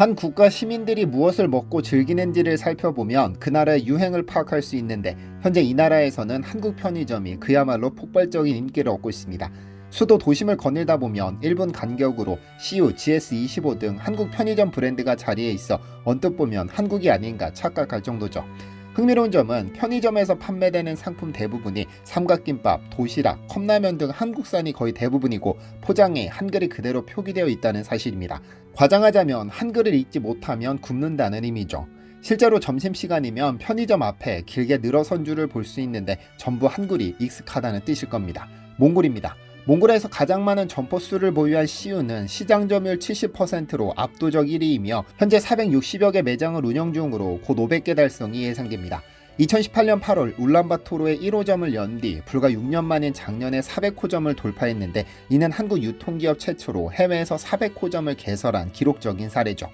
한 국가 시민들이 무엇을 먹고 즐기는지를 살펴보면 그 나라의 유행을 파악할 수 있는데 현재 이 나라에서는 한국 편의점이 그야말로 폭발적인 인기를 얻고 있습니다. 수도 도심을 거닐다 보면 1분 간격으로 CU, GS25 등 한국 편의점 브랜드가 자리에 있어 언뜻 보면 한국이 아닌가 착각할 정도죠. 흥미로운 점은 편의점에서 판매되는 상품 대부분이 삼각김밥, 도시락, 컵라면 등 한국산이 거의 대부분이고 포장에 한글이 그대로 표기되어 있다는 사실입니다. 과장하자면 한글을 읽지 못하면 굶는다는 의미죠. 실제로 점심시간이면 편의점 앞에 길게 늘어선 줄을 볼 수 있는데 전부 한글이 익숙하다는 뜻일 겁니다. 몽골입니다. 몽골에서 가장 많은 점포 수를 보유한 CU는 시장 점유율 70%로 압도적 1위이며 현재 460여 개 매장을 운영 중으로 곧 500개 달성이 예상됩니다. 2018년 8월 울란바토르에 1호점을 연 뒤 불과 6년 만인 작년에 400호점을 돌파했는데 이는 한국 유통기업 최초로 해외에서 400호점을 개설한 기록적인 사례죠.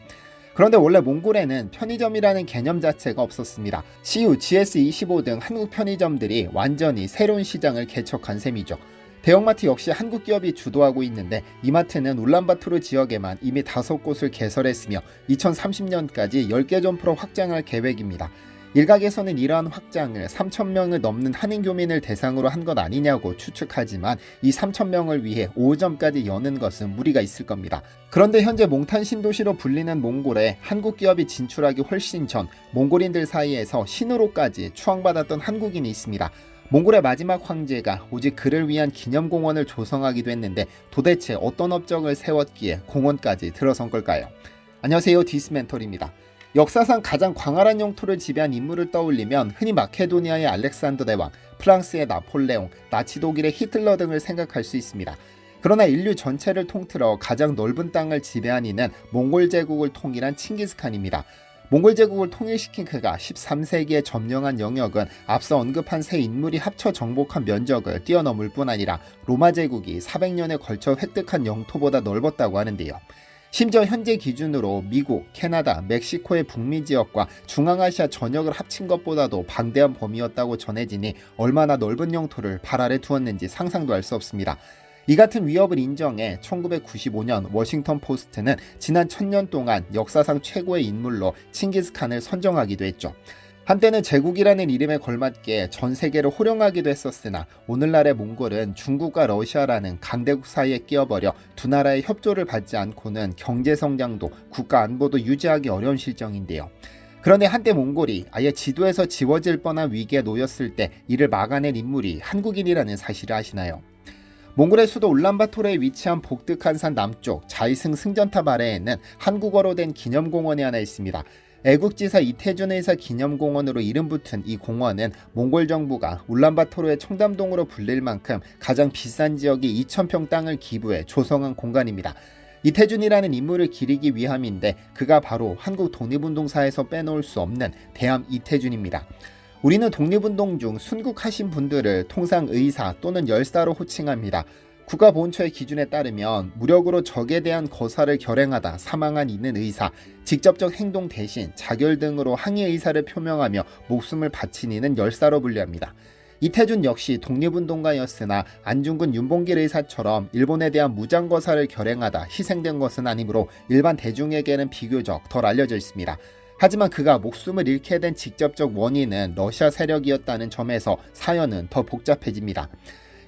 그런데 원래 몽골에는 편의점이라는 개념 자체가 없었습니다. CU, GS25 등 한국 편의점들이 완전히 새로운 시장을 개척한 셈이죠. 대형마트 역시 한국 기업이 주도하고 있는데 이마트는 울란바토르 지역에만 이미 다섯 곳을 개설했으며 2030년까지 10개 점포로 확장할 계획입니다. 일각에서는 이러한 확장을 3,000명을 넘는 한인 교민을 대상으로 한 것 아니냐고 추측하지만 이 3,000명을 위해 5점까지 여는 것은 무리가 있을 겁니다. 그런데 현재 몽탄 신도시로 불리는 몽골에 한국 기업이 진출하기 훨씬 전 몽골인들 사이에서 신으로까지 추앙받았던 한국인이 있습니다. 몽골의 마지막 황제가 오직 그를 위한 기념공원을 조성하기도 했는데 도대체 어떤 업적을 세웠기에 공원까지 들어선 걸까요? 안녕하세요 디스멘tor입니다. 역사상 가장 광활한 영토를 지배한 인물을 떠올리면 흔히 마케도니아의 알렉산더 대왕, 프랑스의 나폴레옹, 나치 독일의 히틀러 등을 생각할 수 있습니다. 그러나 인류 전체를 통틀어 가장 넓은 땅을 지배한 이는 몽골 제국을 통일한 칭기스칸입니다. 몽골 제국을 통일시킨 그가 13세기에 점령한 영역은 앞서 언급한 세 인물이 합쳐 정복한 면적을 뛰어넘을 뿐 아니라 로마 제국이 400년에 걸쳐 획득한 영토보다 넓었다고 하는데요. 심지어 현재 기준으로 미국, 캐나다, 멕시코의 북미 지역과 중앙아시아 전역을 합친 것보다도 방대한 범위였다고 전해지니 얼마나 넓은 영토를 발 아래 두었는지 상상도 할 수 없습니다. 이 같은 위협을 인정해 1995년 워싱턴 포스트는 지난 천년 동안 역사상 최고의 인물로 칭기스칸을 선정하기도 했죠. 한때는 제국이라는 이름에 걸맞게 전 세계를 호령하기도 했었으나 오늘날의 몽골은 중국과 러시아라는 강대국 사이에 끼어버려 두 나라의 협조를 받지 않고는 경제 성장도 국가 안보도 유지하기 어려운 실정인데요. 그런데 한때 몽골이 아예 지도에서 지워질 뻔한 위기에 놓였을 때 이를 막아낸 인물이 한국인이라는 사실을 아시나요? 몽골의 수도 울란바토르에 위치한 복득한 산 남쪽 자이승 승전탑 아래에는 한국어로 된 기념공원이 하나 있습니다. 애국지사 이태준 의사 기념공원으로 이름 붙은 이 공원은 몽골 정부가 울란바토르의 청담동으로 불릴 만큼 가장 비싼 지역이 2,000평 땅을 기부해 조성한 공간입니다. 이태준이라는 인물을 기리기 위함인데 그가 바로 한국 독립운동사에서 빼놓을 수 없는 대함 이태준입니다. 우리는 독립운동 중 순국하신 분들을 통상 의사 또는 열사로 호칭합니다. 국가 보훈처의 기준에 따르면 무력으로 적에 대한 거사를 결행하다 사망한 이는 의사, 직접적 행동 대신 자결 등으로 항의 의사를 표명하며 목숨을 바친 이는 열사로 분류합니다. 이태준 역시 독립운동가였으나 안중근 윤봉길 의사처럼 일본에 대한 무장거사를 결행하다 희생된 것은 아니므로 일반 대중에게는 비교적 덜 알려져 있습니다. 하지만 그가 목숨을 잃게 된 직접적 원인은 러시아 세력이었다는 점에서 사연은 더 복잡해집니다.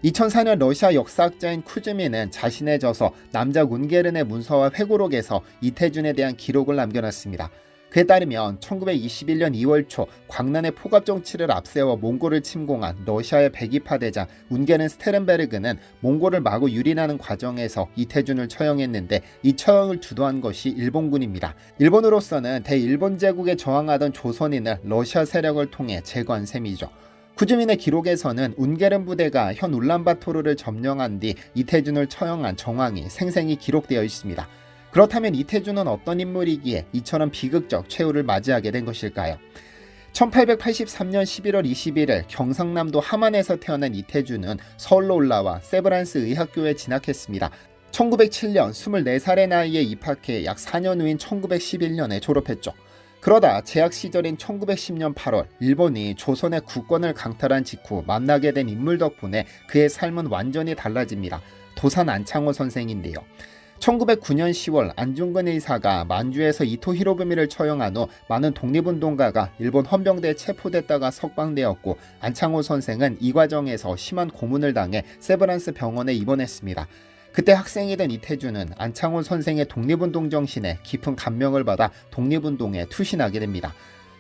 2004년 러시아 역사학자인 쿠즈미는 자신의 저서 남자 운게른의 문서와 회고록에서 이태준에 대한 기록을 남겨놨습니다. 그에 따르면 1921년 2월 초 광란의 포갑 정치를 앞세워 몽골을 침공한 러시아의 백이파 대장 운게른 스테른베르그는 몽골을 마구 유린하는 과정에서 이태준을 처형했는데 이 처형을 주도한 것이 일본군입니다. 일본으로서는 대일본 제국에 저항하던 조선인을 러시아 세력을 통해 제거한 셈이죠. 쿠즈민의 기록에서는 운게른 부대가 현 울란바토르를 점령한 뒤 이태준을 처형한 정황이 생생히 기록되어 있습니다. 그렇다면 이태준은 어떤 인물이기에 이처럼 비극적 최후를 맞이하게 된 것일까요? 1883년 11월 21일 경상남도 함안에서 태어난 이태준은 서울로 올라와 세브란스 의학교에 진학했습니다. 1907년 24살의 나이에 입학해 약 4년 후인 1911년에 졸업했죠. 그러다 재학 시절인 1910년 8월 일본이 조선의 국권을 강탈한 직후 만나게 된 인물 덕분에 그의 삶은 완전히 달라집니다. 도산 안창호 선생인데요. 1909년 10월 안중근 의사가 만주에서 이토 히로부미를 처형한 후 많은 독립운동가가 일본 헌병대에 체포됐다가 석방되었고 안창호 선생은 이 과정에서 심한 고문을 당해 세브란스 병원에 입원했습니다. 그때 학생이던 이태준은 안창호 선생의 독립운동 정신에 깊은 감명을 받아 독립운동에 투신하게 됩니다.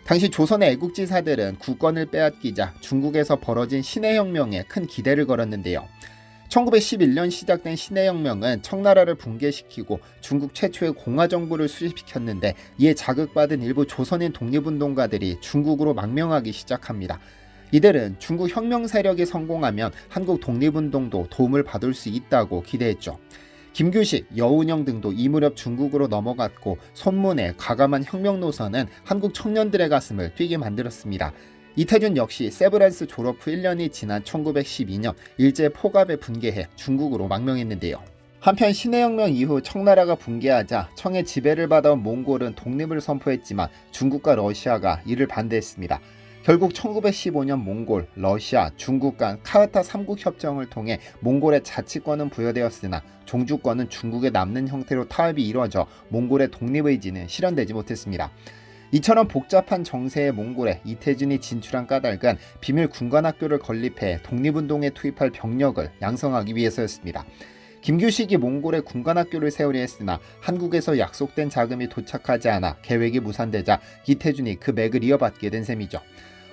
당시 조선의 애국지사들은 국권을 빼앗기자 중국에서 벌어진 신해혁명에 큰 기대를 걸었는데요. 1911년 시작된 신해혁명은 청나라를 붕괴시키고 중국 최초의 공화정부를 수립시켰는데 이에 자극받은 일부 조선인 독립운동가들이 중국으로 망명하기 시작합니다. 이들은 중국 혁명 세력이 성공하면 한국 독립운동도 도움을 받을 수 있다고 기대했죠. 김규식, 여운형 등도 이 무렵 중국으로 넘어갔고 손문의 과감한 혁명 노선은 한국 청년들의 가슴을 뛰게 만들었습니다. 이태준 역시 세브란스 졸업 후 1년이 지난 1912년 일제 포갑에 분개해 중국으로 망명했는데요. 한편 신해혁명 이후 청나라가 붕괴하자 청의 지배를 받아온 몽골은 독립을 선포했지만 중국과 러시아가 이를 반대했습니다. 결국 1915년 몽골, 러시아, 중국 간 카흐타 3국 협정을 통해 몽골의 자치권은 부여되었으나 종주권은 중국에 남는 형태로 타협이 이루어져 몽골의 독립의지는 실현되지 못했습니다. 이처럼 복잡한 정세의 몽골에 이태준이 진출한 까닭은 비밀 군관학교를 건립해 독립운동에 투입할 병력을 양성하기 위해서였습니다. 김규식이 몽골에 군관학교를 세우려 했으나 한국에서 약속된 자금이 도착하지 않아 계획이 무산되자 이태준이 그 맥을 이어받게 된 셈이죠.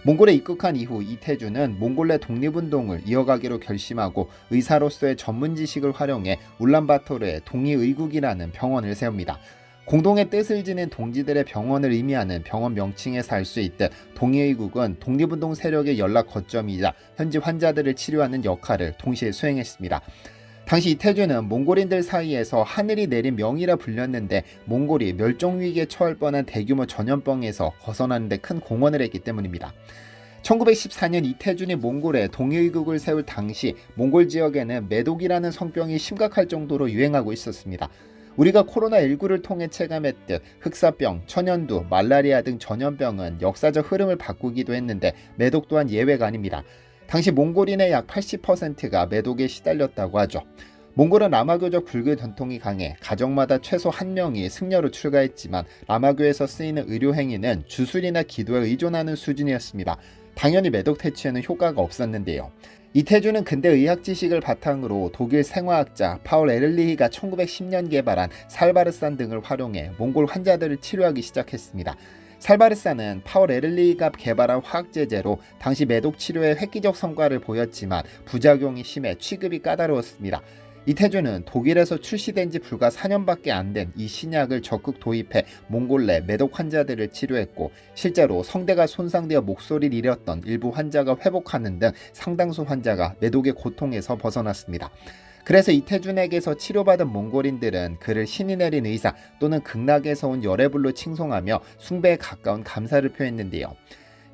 몽골에 입국한 이후 이태준은 몽골 내 독립운동을 이어가기로 결심하고 의사로서의 전문 지식을 활용해 울란바토르에 동의의국이라는 병원을 세웁니다. 공동의 뜻을 지닌 동지들의 병원을 의미하는 병원 명칭에서 알 수 있듯 동의의국은 독립운동 세력의 연락 거점이자 현지 환자들을 치료하는 역할을 동시에 수행했습니다. 당시 이태준은 몽골인들 사이에서 하늘이 내린 명이라 불렸는데 몽골이 멸종 위기에 처할 뻔한 대규모 전염병에서 벗어나는 데 큰 공헌을 했기 때문입니다. 1914년 이태준이 몽골에 동의국을 세울 당시 몽골 지역에는 매독이라는 성병이 심각할 정도로 유행하고 있었습니다. 우리가 코로나19를 통해 체감했듯 흑사병, 천연두, 말라리아 등 전염병은 역사적 흐름을 바꾸기도 했는데 매독 또한 예외가 아닙니다. 당시 몽골인의 약 80%가 매독에 시달렸다고 하죠. 몽골은 라마교적 불교 전통이 강해 가정마다 최소 한 명이 승려로 출가했지만 라마교에서 쓰이는 의료 행위는 주술이나 기도에 의존하는 수준이었습니다. 당연히 매독 퇴치에는 효과가 없었는데요. 이태준은 근대 의학 지식을 바탕으로 독일 생화학자 파울 에를리히가 1910년 개발한 살바르산 등을 활용해 몽골 환자들을 치료하기 시작했습니다. 살바르산은 파울 에를리히가 개발한 화학제제로 당시 매독 치료에 획기적 성과를 보였지만 부작용이 심해 취급이 까다로웠습니다. 이태준은 독일에서 출시된 지 불과 4년밖에 안 된 이 신약을 적극 도입해 몽골 내 매독 환자들을 치료했고 실제로 성대가 손상되어 목소리를 잃었던 일부 환자가 회복하는 등 상당수 환자가 매독의 고통에서 벗어났습니다. 그래서 이태준에게서 치료받은 몽골인들은 그를 신이 내린 의사 또는 극락에서 온 열애불로 칭송하며 숭배에 가까운 감사를 표했는데요.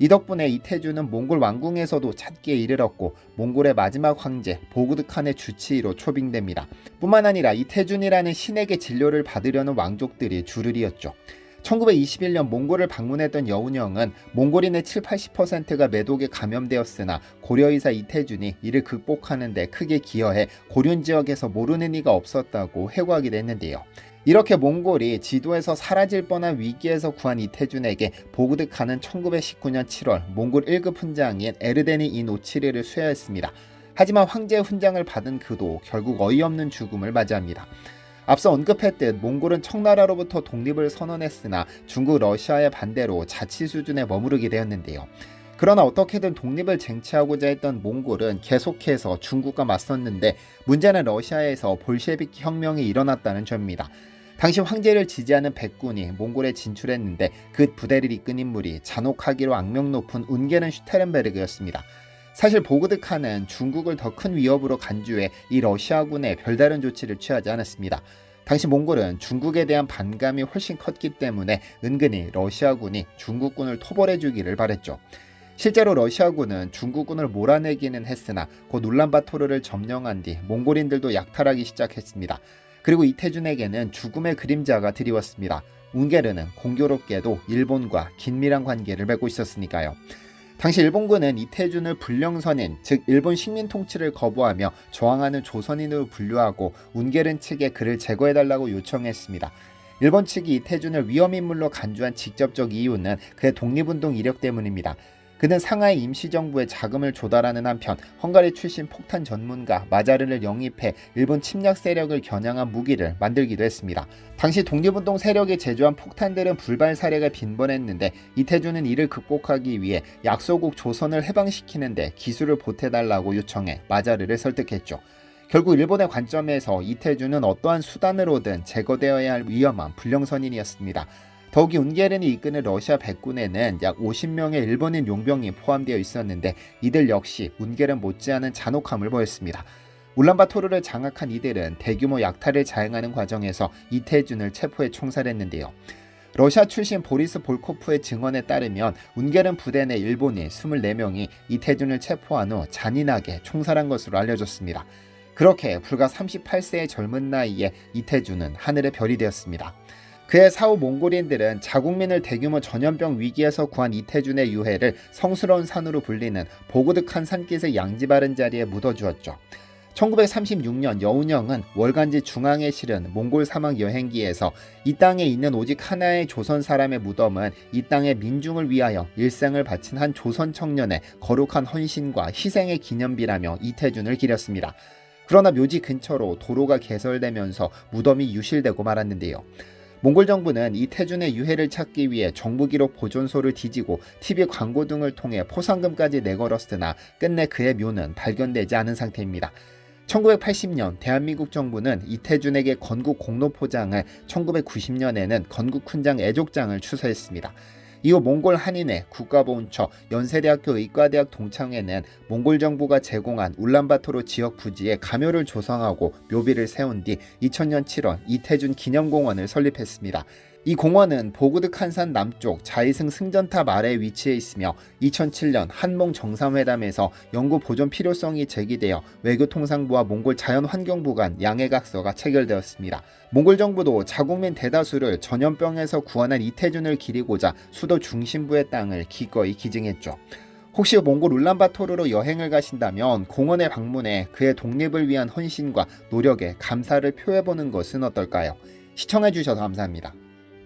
이 덕분에 이태준은 몽골 왕궁에서도 찾기에 이르렀고 몽골의 마지막 황제 보그드칸의 주치의로 초빙됩니다. 뿐만 아니라 이태준이라는 신에게 진료를 받으려는 왕족들이 이었죠. 1921년 몽골을 방문했던 여운형은 몽골인의 7, 80%가 매독에 감염되었으나 고려의사 이태준이 이를 극복하는 데 크게 기여해 고륜 지역에서 모르는 이가 없었다고 해고하게 됐는데요. 이렇게 몽골이 지도에서 사라질 뻔한 위기에서 구한 이태준에게 보그득하는 1919년 7월 몽골 1급 훈장인 에르데니 이 노치리를 수여했습니다. 하지만 황제의 훈장을 받은 그도 결국 어이없는 죽음을 맞이합니다. 앞서 언급했듯 몽골은 청나라로부터 독립을 선언했으나 중국 러시아의 반대로 자치 수준에 머무르게 되었는데요. 그러나 어떻게든 독립을 쟁취하고자 했던 몽골은 계속해서 중국과 맞섰는데 문제는 러시아에서 볼셰비키 혁명이 일어났다는 점입니다. 당시 황제를 지지하는 백군이 몽골에 진출했는데 그 부대를 이끈 인물이 잔혹하기로 악명 높은 운게른 슈테른베르그였습니다. 사실 보그드 칸은 중국을 더 큰 위협으로 간주해 이 러시아군에 별다른 조치를 취하지 않았습니다. 당시 몽골은 중국에 대한 반감이 훨씬 컸기 때문에 은근히 러시아군이 중국군을 토벌해 주기를 바랬죠. 실제로 러시아군은 중국군을 몰아내기는 했으나 곧 울란바토르를 점령한 뒤 몽골인들도 약탈하기 시작했습니다. 그리고 이태준에게는 죽음의 그림자가 드리웠습니다. 웅게르는 공교롭게도 일본과 긴밀한 관계를 맺고 있었으니까요. 당시 일본군은 이태준을 불령선인 즉 일본 식민 통치를 거부하며 저항하는 조선인으로 분류하고 운게른 측에 그를 제거해달라고 요청했습니다. 일본 측이 이태준을 위험인물로 간주한 직접적 이유는 그의 독립운동 이력 때문입니다. 그는 상하이 임시정부에 자금을 조달하는 한편 헝가리 출신 폭탄 전문가 마자르를 영입해 일본 침략 세력을 겨냥한 무기를 만들기도 했습니다. 당시 독립운동 세력이 제조한 폭탄들은 불발 사례가 빈번했는데 이태준은 이를 극복하기 위해 약소국 조선을 해방시키는데 기술을 보태달라고 요청해 마자르를 설득했죠. 결국 일본의 관점에서 이태준은 어떠한 수단으로든 제거되어야 할 위험한 불령선인이었습니다. 더욱이 운게른이 이끄는 러시아 백군에는 약 50명의 일본인 용병이 포함되어 있었는데 이들 역시 운게른 못지않은 잔혹함을 보였습니다. 울란바토르를 장악한 이들은 대규모 약탈을 자행하는 과정에서 이태준을 체포해 총살했는데요. 러시아 출신 보리스 볼코프의 증언에 따르면 운게른 부대 내 일본인 24명이 이태준을 체포한 후 잔인하게 총살한 것으로 알려졌습니다. 그렇게 불과 38세의 젊은 나이에 이태준은 하늘의 별이 되었습니다. 그의 사후 몽골인들은 자국민을 대규모 전염병 위기에서 구한 이태준의 유해를 성스러운 산으로 불리는 보고득한 산깃의 양지 바른 자리에 묻어주었죠. 1936년 여운형은 월간지 중앙에 실은 몽골 사막 여행기에서 이 땅에 있는 오직 하나의 조선 사람의 무덤은 이 땅의 민중을 위하여 일생을 바친 한 조선 청년의 거룩한 헌신과 희생의 기념비라며 이태준을 기렸습니다. 그러나 묘지 근처로 도로가 개설되면서 무덤이 유실되고 말았는데요. 몽골 정부는 이 태준의 유해를 찾기 위해 정부 기록 보존소를 뒤지고 TV 광고 등을 통해 포상금까지 내걸었으나 끝내 그의 묘는 발견되지 않은 상태입니다. 1980년 대한민국 정부는 이태준에게 건국 공로포장을 1990년에는 건국 훈장 애족장을 추서했습니다. 이후 몽골 한인회, 국가보훈처, 연세대학교 의과대학 동창회는 몽골 정부가 제공한 울란바토르 지역 부지에 가묘를 조성하고 묘비를 세운 뒤 2000년 7월 이태준 기념공원을 설립했습니다. 이 공원은 보그득 한산 남쪽 자이승 승전탑 아래에 위치해 있으며 2007년 한몽 정상회담에서 연구 보존 필요성이 제기되어 외교통상부와 몽골 자연환경부 간 양해각서가 체결되었습니다. 몽골 정부도 자국민 대다수를 전염병에서 구원한 이태준을 기리고자 수도 중심부의 땅을 기꺼이 기증했죠. 혹시 몽골 울란바토르로 여행을 가신다면 공원에 방문해 그의 독립을 위한 헌신과 노력에 감사를 표해보는 것은 어떨까요? 시청해주셔서 감사합니다.